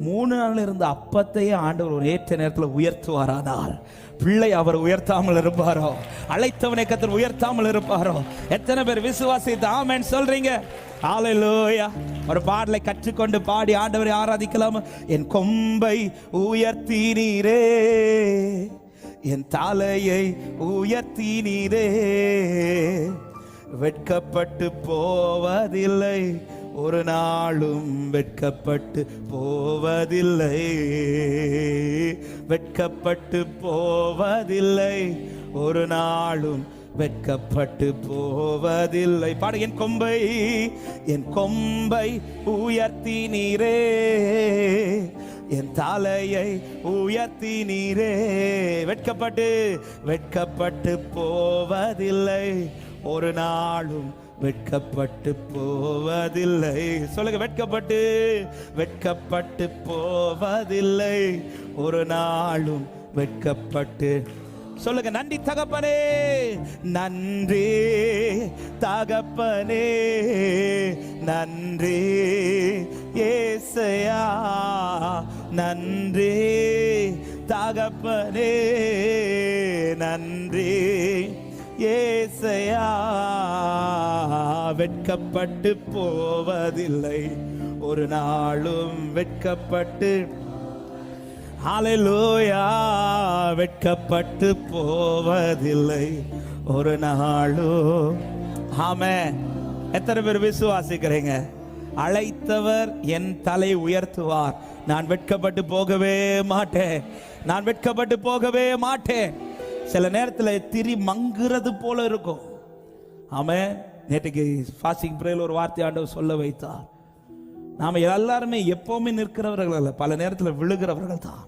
மூணு நாள் இருந்த அப்பத்தையே ஆண்டவர் ஒரு ஏற்ற நேரத்தில் உயர்த்துவாரானால் பிள்ளை அவர் உயர்த்தாமல் இருப்பாரோ? அழைத்தவனை கத்தர் உயர்த்தாமல் இருப்பாரோ? எத்தனை பேர் விசுவாசித்து ஆமென் சொல்றீங்க? ஆலையிலோயா ஒரு பாடலை கற்றுக்கொண்டு பாடி ஆண்டவரை ஆராதிக்கலாம். என் கொம்பை உயர்த்தினீரே. என் தலையை உயர்த்தினீரே. வெட்கப்பட்டு போவதில்லை. ஒரு நாளும் வெட்கப்பட்டு போவதில்லை. வெட்கப்பட்டு போவதில்லை. ஒரு நாளும் வெட்கப்பட்டு போவதில்லை. பாடு என் கொம்பை என் கொம்பை உயர்த்தினீரே என் தலையை உயர்த்தி நீரே. வெட்கப்பட்டு வெட்கப்பட்டு போவதில்லை. ஒரு நாளும் வெட்கப்பட்டு போவதில்லை. சொல்லுங்க வெட்கப்பட்டு வெட்கப்பட்டு போவதில்லை. ஒரு நாளும் வெட்கப்பட்டு. சொல்லுங்க நன்றி தகப்பனே நன்றி தகப்பனே நன்றி ஏசையா நன்றி தகப்பனே நன்றி ஏசையா வெட்கப்பட்டு போவதில்லை. ஒரு நாளும் வெட்கப்பட்டு அலையிலோயா வெட்கப்பட்டு போவதில்லை. ஒரு நாளும் ஆமே எத்தனை பேர் விசுவாசிக்கிறீங்க? அழைத்தவர் என் தலை உயர்த்துவார். நான் வெட்கப்பட்டு போகவே மாட்டேன். நான் வெட்கப்பட்டு போகவே மாட்டேன். சில நேரத்தில் திரி மங்குறது போல இருக்கும். ஆமே நேற்றுக்கு ஃபாஸ்டிங் பிரேயில் ஒரு வார்த்தை ஆண்டவர் சொல்ல வைத்தார். நாம் எல்லாருமே எப்போவுமே நிற்கிறவர்கள் அல்ல பல நேரத்தில் விழுகிறவர்கள் தான்.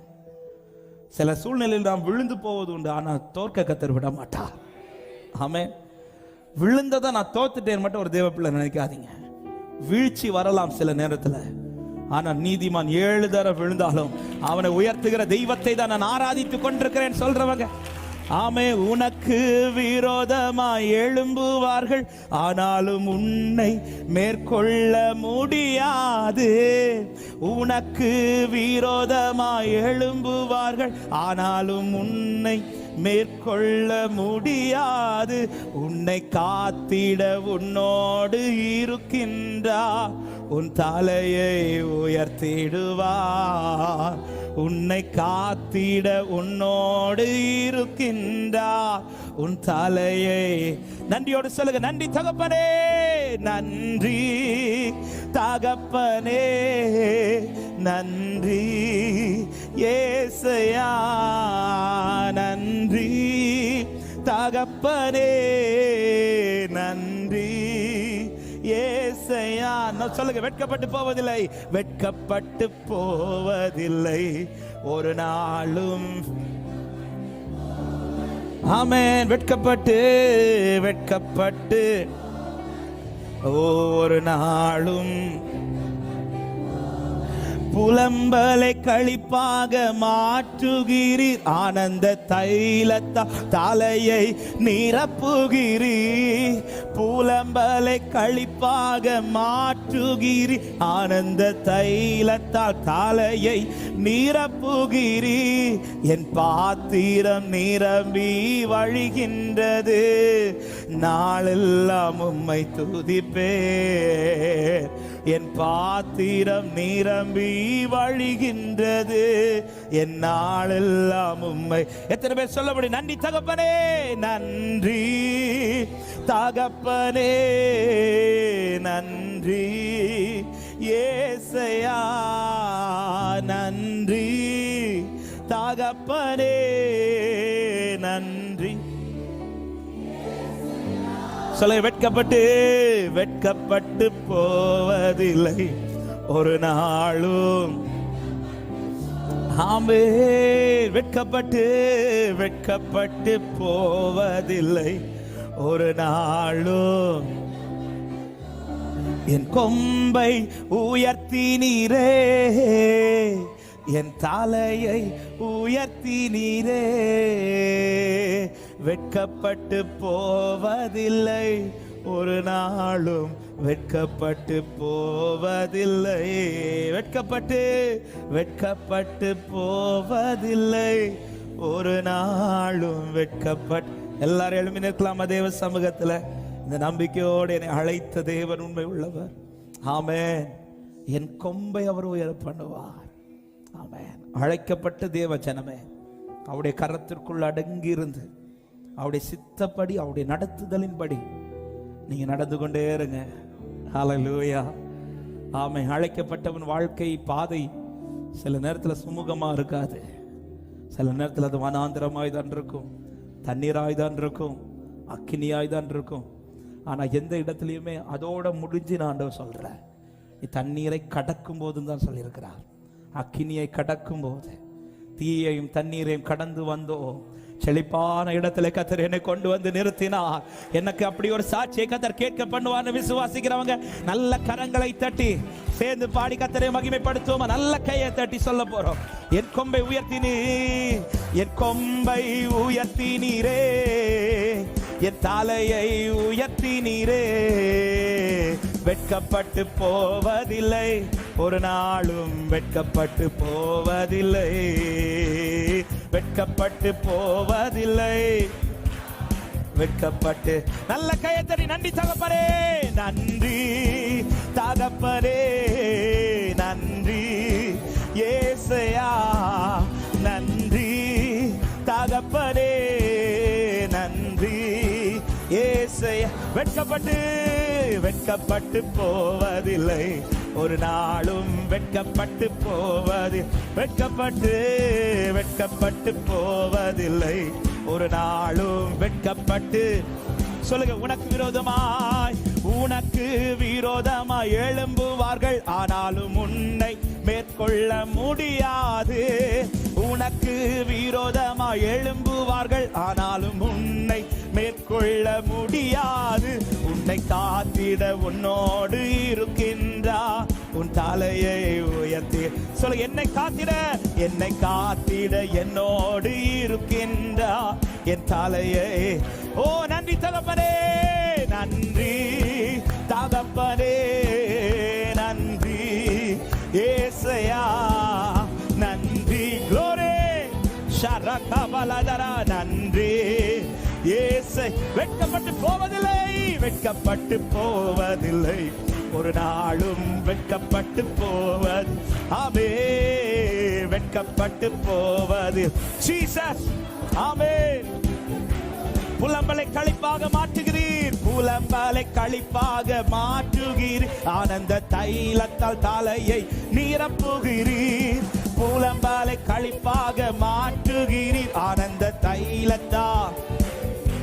சில சூழ்நிலையில் நாம் விழுந்து போவது உண்டு ஆனால் தோற்க கத்தர் விட மாட்டார். ஆமே விழுந்ததை நான் தோத்துட்டேன் மட்டும் ஒரு தேவ பிள்ளை நினைக்காதீங்க. வீழ்ச்சி வரலாம் சில நேரத்தில். ஆனால் நீதிமான் ஏழு தர விழுந்தாலும் அவனை உயர்த்துகிற தெய்வத்தை தான் நான் ஆராதித்துக் கொண்டிருக்கிறேன் சொல்றவங்க. ஆமே உனக்கு விரோதமாய் எழும்புவார்கள். ஆனாலும் உன்னை மேற்கொள்ள முடியாது. உனக்கு விரோதமாய் எழும்புவார்கள். ஆனாலும் உன்னை மேற்கொள்ள முடியாது. உன்னை காத்திட உன்னோடு இருக்கின்றார். உன் தலையை உயர்த்திடுவார். உன்னை காத்திட உன்னோடு இருக்கின்றார். உன் தலையை நன்றியோடு சொல்லுங்க. நன்றி தகப்பனே நன்றி தகப்பனே நன்றி ஏசையா நன்றி தகப்பனே. ஏசையா சொல்லுங்க வெட்கப்பட்டு போவதில்லை. வெட்கப்பட்டு போவதில்லை. ஒரு நாளும். ஆமேன். வெட்கப்பட்டு வெட்கப்பட்டு. ஒரு நாளும். புலம்பலை கழிப்பாக மாற்றுகிறீர். ஆனந்த தைலத்தா தலையை நிரப்புகிறீர். புலம்பலை கழிப்பாக மாற்றுகிறீர். ஆனந்த தைலத்தால் தலையை நிரப்புகிறீர். என் பாத்திரம் நிரம்பி வழிகின்றது. நாளெல்லாம் உம்மை துதிப்பே என் பாத்திரம் நிரம்பி வழிகின்றது. என் நாளெல்லாம் உண்மை எத்தனை பேர் சொல்ல முடியும்? நன்றி தகப்பனே நன்றி தகப்பனே நன்றி. ஏசையா நன்றி தகப்பனே நன்றி. சொல்ல வெட்கப்பட்டு வெட்கப்பட்டு போவதில்லை. ஒரு நாளும் ஆமே வெட்கப்பட்டு வெட்கப்பட்டு போவதில்லை. ஒரு நாளும் என் கொம்பை உயர்த்தினீரே என் தலையை உயர்த்தினீரே. வெட்கப்பட்டு போவதில்லை. ஒரு நாளும் வெட்கப்பட்டு போவதில்லை. வெட்கப்பட்டு வெட்கப்பட்டு போவதில்லை. ஒரு நாளும் வெட்கப்பட்டு எல்லாரும் எழுமி நிற்கலாமா தேவ சமூகத்தில். இந்த நம்பிக்கையோடு என்னை அழைத்த தேவன் உண்மை உள்ளவர். ஆமேன். என் கொம்பை அவர் உயர பண்ணுவார். ஆமேன். அழைக்கப்பட்ட தேவ ஜனமே அவருடைய கரத்திற்குள் அடங்கியிருந்து அவருடைய சித்தப்படி அவருடைய நடத்துதலின்படி நீங்க நடந்து கொண்டே இருங்க. ஹலலூயா ஆமை அழைக்கப்பட்டவன் வாழ்க்கை பாதை சில நேரத்தில் சுமூகமாக இருக்காது. சில நேரத்தில் அது வனாந்திரமாய் தான் இருக்கும். தண்ணீராய் தான் இருக்கும். அக்கினியாய் தான் இருக்கும். ஆனால் எந்த இடத்துலையுமே அதோட முடிஞ்சு நான் ஆண்டவர் நீ தண்ணீரை கடக்கும் போதும் தான் சொல்லியிருக்கிறார். அக்கினியை கடக்கும் போது தீயையும் தண்ணீரையும் கடந்து வந்தோம். செழிப்பான இடத்துல கத்தர் என்னை கொண்டு வந்து நிறுத்தினார். எனக்கு அப்படி ஒரு சாட்சியை கத்தர் கேட்க பண்ணுவார்னு விசுவாசிக்கிறவங்க நல்ல கரங்களை தட்டி சேர்ந்து பாடி கத்தரை மகிமைப்படுத்துவோமா? நல்ல கையை தட்டி சொல்ல போறோம். என் கொம்பை உயர்த்தினீ என் கொம்பை உயர்த்தினீரே என் தலையை உயர்த்தினீரே வெட்கப்பட்டு போவதில்லை ஒரு நாளும் வெட்கப்பட்டு போவதில்லை. வெட்கப்பட்டு போவதில்லை. வெட்கப்பட்டு. நல்ல கையத்தடி நன்றி தகப்பரே நன்றி தகப்பரே நன்றி. ஏசையா நன்றி தகப்பரே நன்றி. ஏசையா. வெட்கப்பட்டு வெட்கப்பட்டு போவதில்லை. ஒரு நாளும் வெட்கப்பட்டு போவது வெட்கப்பட்டு வெட்கப்பட்டு போவதில்லை. ஒரு நாளும் வெட்கப்பட்டு. சொல்லுங்க உனக்கு விரோதமாய் உனக்கு விரோதமாய் எழும்புவார்கள். ஆனாலும் உன்னை மேற்கொள்ள முடியாது. உனக்கு விரோதமாய் எழும்புவார்கள். ஆனாலும் உன்னை மேற்கொள்ள முடியாது. உன்னை காத்திட உன்னோடு இருக்கின்றா உன் தலையை உயர்த்தி. சொல்ல என்னை காத்திட என்னை காத்திட என்னோடு இருக்கின்றா. என் தலையை ஓ நன்றி தகப்பனே நன்றி தகப்பனே நன்றி ஏசையா நன்றி குளோரே ஷரகபலதரா நன்றி ஏசை. வெட்கப்பட்டு போவதில்லை வெட்கப்பட்டு போவதில்லை. ஒரு நாளும் வெட்கப்பட்டு போவது. ஆமே வெட்கப்பட்டு போவது. ஜீசஸ் ஆமே. புலம்பலை கழிப்பாக மாற்றுகிறீர். புலம்பலை கழிப்பாக மாற்றுகிறீர். ஆனந்த தைலத்தால் தலையை நிரப்புகிறீர். புலம்பலை கழிப்பாக மாற்றுகிறீர். ஆனந்த தைலத்தா.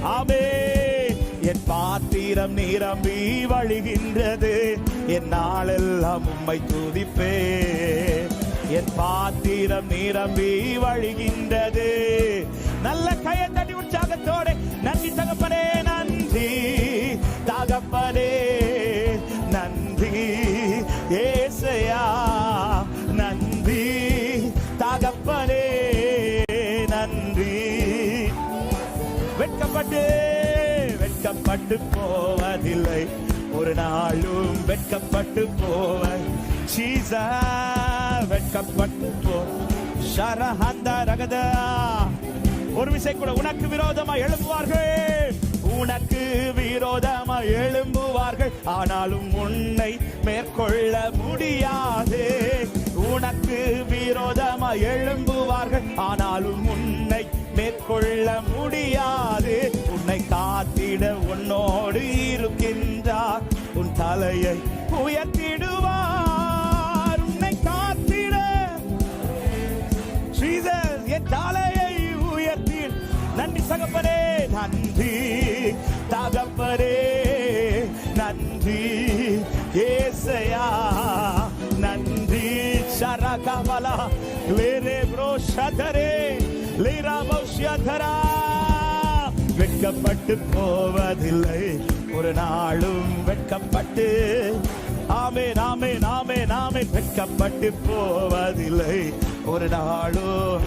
ஆமே. என் பாத்திரம் நிரம்பி வழிகின்றது. என் நாளெல்லாம் உம்மை துதிப்பே. என் பாத்திரம் நிரம்பி வழிகின்றது. நல்ல கையை தட்டி உற்சாகத்தோட நன்றி தகப்பனே நன்றி தகப்பனே நன்றி ஏசையா நன்றி தகப்பனே நன்றி. வெட்கப்பட்டு வெட்கப்பட்டு போவதில்லை. ஒரு நாளும் வெட்கப்பட்டு போவ சீசா வெட்கப்பட்டு போ. ஷரஹந்த ரகதா. ஒரு விசை கூட உனக்கு விரோதமா எழும்புவார்கள். உனக்கு விரோதமா எழும்புவார்கள். ஆனாலும் உன்னை மேற்கொள்ள முடியாது. உனக்கு விரோதமா எழும்புவார்கள். ஆனாலும் உன்னை கொள்ள முடியாது. உன்னை காத்திட உன்னோடு இருக்கின்றார். உன் தலையை உயர்த்திடுவார். உன்னை காத்திட ஸ்ரீதர் என் தலையை உயர்த்தி நன்றி சகப்பரே நன்றி தகப்பரே நன்றி ஏசையா நன்றி ஷரகபலா வேறே ப்ரோ சதரே. லேரா வெட்கப்பட்டு போவதில்லை. ஒரு நாளும் வெட்கப்பட்டு. ஆமே நாமே நாமே நாமே வெட்கப்பட்டு போவதில்லை. ஒரு நாளும்.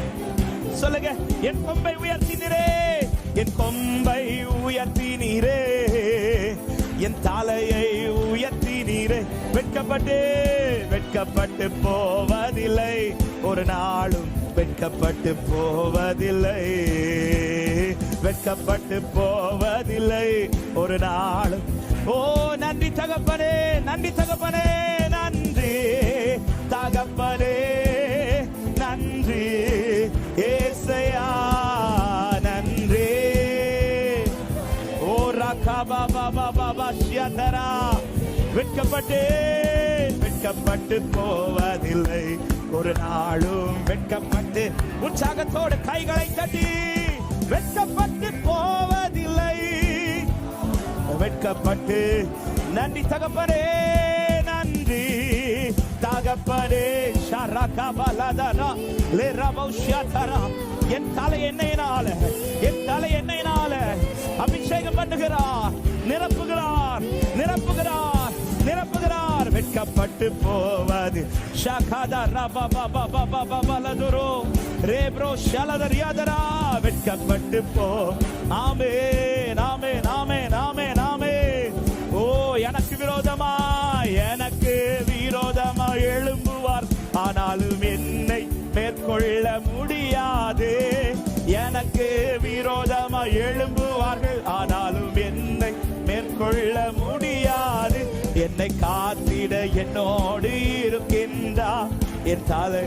சொல்லுங்க என் கொம்பை உயர்த்தினரே. என் கொம்பை உயர்த்தினீரே. என் தலையை உயர்த்தினீரே. வெட்கப்பட்டு வெட்கப்பட்டு போவதில்லை. ஒரு நாளும் வெட்கப்பட்டு போவதில்லை. வெட்கப்பட்டு போவதில்லை. ஒரு நாளும் ஓ நன்றி தகப்பனே நன்றி தகப்பனே நன்றி. தகப்பனே நன்றி. ஏசையா நன்றி. ஓ ரகா பாபா பாபா பாபா வெட்கப்பட்டு வெட்கப்பட்டு போவதில்லை. ஒரு நாளும் வெட்கப்பட்டு உற்சாகத்தோடு கைகளை தட்டி வெட்கப்பட்டு போவதில்லை. வெட்கப்பட்டு நன்றி தகப்பனே நன்றி தகப்பனே. ஷரகா பலதரா லேரபௌ என் தலை என்னையினால என் தலை என்னையினால அபிஷேகம் பண்ணுகிறார் நிரப்புகிறார் வெட்கப்பட்டு போவது. ஷகத ரப பப பப பலதுரோ ரேப்ரோ ஷலதரியாதரா வெட்கப்பட்டு போ. ஆமே நாமே நாமே நாமே நாமே. ஓ எனக்கு விரோதமா? எனக்கு விரோதமா எழும்புவார். ஆனாலும் என்னை மேற்கொள்ள முடியாது. எனக்கு விரோதமா எழும்புவார்கள். ஆனாலும் என்னை மேற்கொள்ள முடியாது என்னை காத்திட என்னோடு இருக்கின்றார் என் தலை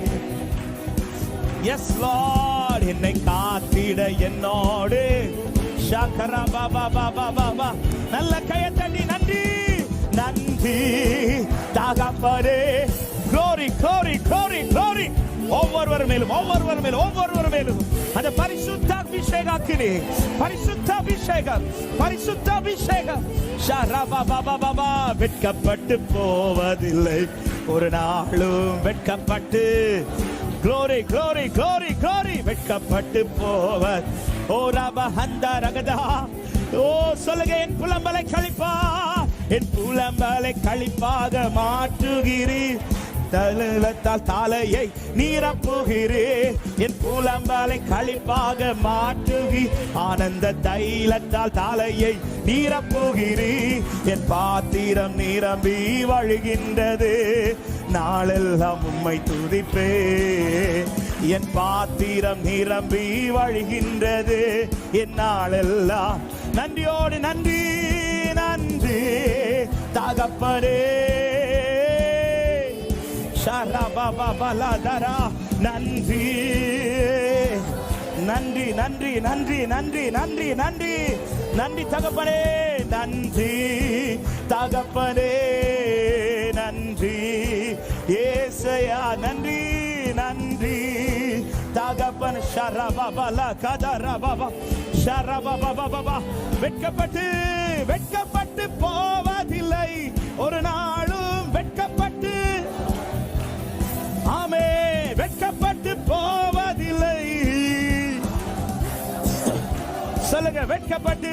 எஸ் லார்ட் என்னை காத்திட என்னோடு. ஷாக்கரா பாபா பாபா பாபா நல்ல கையை நன்றி. நன்றி. தகப்பரே. கோரி கோரி கோரி கோரி ஒவ்வொருவர் மேலும் ஒவ்வொருவர் மேலும் ஒவ்வொருவர் மேலும். அந்த பரிசுத்த அபிஷேகாக்கினி பரிசுத்த அபிஷேகம் பரிசுத்த அபிஷேகம் பாபா பாபா வெட்கப்பட்டு போவதில்லை. ஒரு நாளும் வெட்கப்பட்டு glory glory glory glory வெட்கப்பட்டு போவர். ஓ ரப ஹந்த ரகதா. ஓ சொல்லுங்க என் புலம்பலை கழிப்பா. என் புலம்பலை கழிப்பாக மாற்றுகிறீர். தலத்தால் தலையை நீரப்புகிறே என் புலம்பலை கழிப்பாக மாற்றுகி ஆனந்த தைலத்தால் தலையை நீரப்புகிறீ. என் பாத்திரம் நிரம்பி வழிகின்றது நாளெல்லாம் உம்மை துதிப்பே என் பாத்திரம் நிரம்பி வழிகின்றது என் நாளெல்லாம் நன்றியோடு நன்றி நன்றி. தகப்பனே நன்றி நன்றி நன்றி நன்றி நன்றி நன்றி நன்றி நன்றி தகப்பனே நன்றி தகப்பனே நன்றி ஏசையா நன்றி நன்றி தகப்பன் ஷரபபல கதரபப ஷரபபபபப வெட்கப்பட்டு வெட்கப்பட்டு போவதில்லை. ஒரு நாளும் வெட்கப்பட்டு நாங்க வெட்கப்பட்டு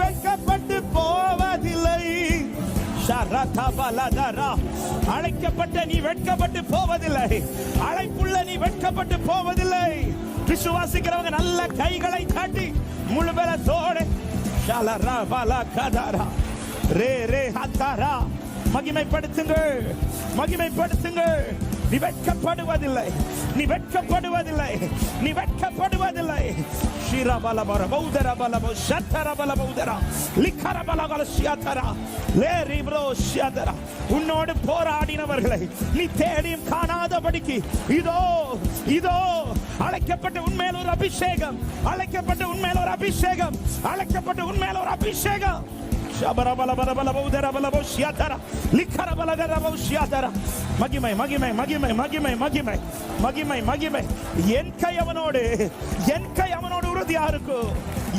வெட்கப்பட்டு போவதில்லை. அழைக்கப்பட்ட நீ வெட்கப்பட்டு போவதில்லை. அழைப்புள்ள நீ வெட்கப்பட்டு போவதில்லை. விசுவாசிக்கிறவங்க நல்ல கைகளை காட்டி முழு பலத்தோடு ஷலரா பல கதாரா ரே ரே ஹத்தாரா மகிமைப்படுத்துங்கள் மகிமைப்படுத்துங்கள். நீ வெட்கப்படுவதில்லை. நீ வெட்கப்படுவதில்லை. நீ வெட்கப்படுவதில்லை. ஷிரபலபர பௌதரபலபோ லிக்கரபலபல சியாதரா ஷியதரா. லேரிப்ரோ ஷியதரா. உன்னோடு போராடினவர்களை நீ தேடியும் காணாதபடிக்கு இதோ இதோ அழைக்கப்பட்ட உண்மையில ஒரு அபிஷேகம். அழைக்கப்பட்ட உண்மையில ஒரு அபிஷேகம். அழைக்கப்பட்ட உண்மையில ஒரு அபிஷேகம். மகிமை மகிமை மகிமை மகிமை மகிமை மகிமை மகிமை என் கை அவனோடு என் கை அவனோடு உறுதியா இருக்கும்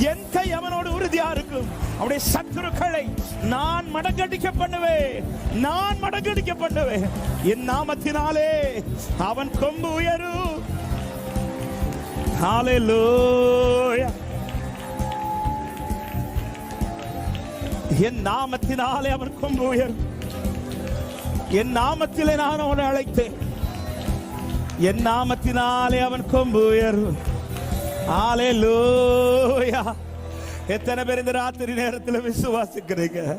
என் கை அவனோடு உறுதியா இருக்கும் அவருடைய சத்துருக்களை நான் மடங்கடிக்க பண்ணுவேன் நான் மடங்கடிக்க பண்ணுவேன் என் நாமத்தினாலே அவன் கொம்பு உயரும் ஹalleluya என் நாமத்தினாலே அவர் கொம்பு உயரும் என் நாமத்திலே நான் அவனை அழைத்தேன். என் நாமத்தினாலே அவன் கொம்பு உயரும் லோயா எத்தனை பேர் இந்த ராத்திரி நேரத்தில் விசுவாசிக்கிறீங்க?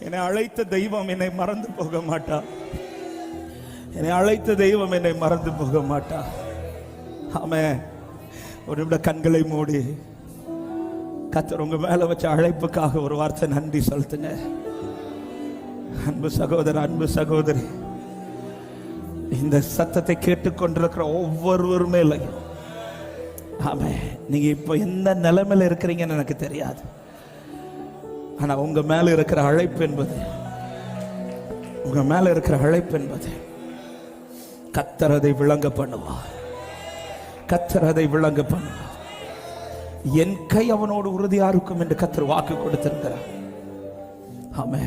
என்னை அழைத்த தெய்வம் என்னை மறந்து போக மாட்டா. என்னை அழைத்த தெய்வம் என்னை மறந்து போக மாட்டா. ஆமே ஒரு கண்களை மூடி. கத்தர் உங்க மேல வச்ச அழைப்புக்காக ஒரு வார்த்தை நன்றி செலுத்துங்க. அன்பு சகோதர அன்பு சகோதரி இந்த சத்தத்தை கேட்டுக்கொண்டிருக்கிற ஒவ்வொருவருமே இல்லை. ஆமே நீங்க இப்ப எந்த நிலைமையில இருக்கிறீங்கன்னு எனக்கு தெரியாது. ஆனா உங்க மேல இருக்கிற அழைப்பு என்பது உங்க மேல இருக்கிற அழைப்பு என்பது கத்தர் அதை விளங்க பண்ணுவார். கத்தர் அதை விளங்க பண்ணுவார். என் கை அவனோடு உறுதியா இருக்கும் என்று கத்தர் வாக்கு கொடுத்திருக்கிறார். ஆமே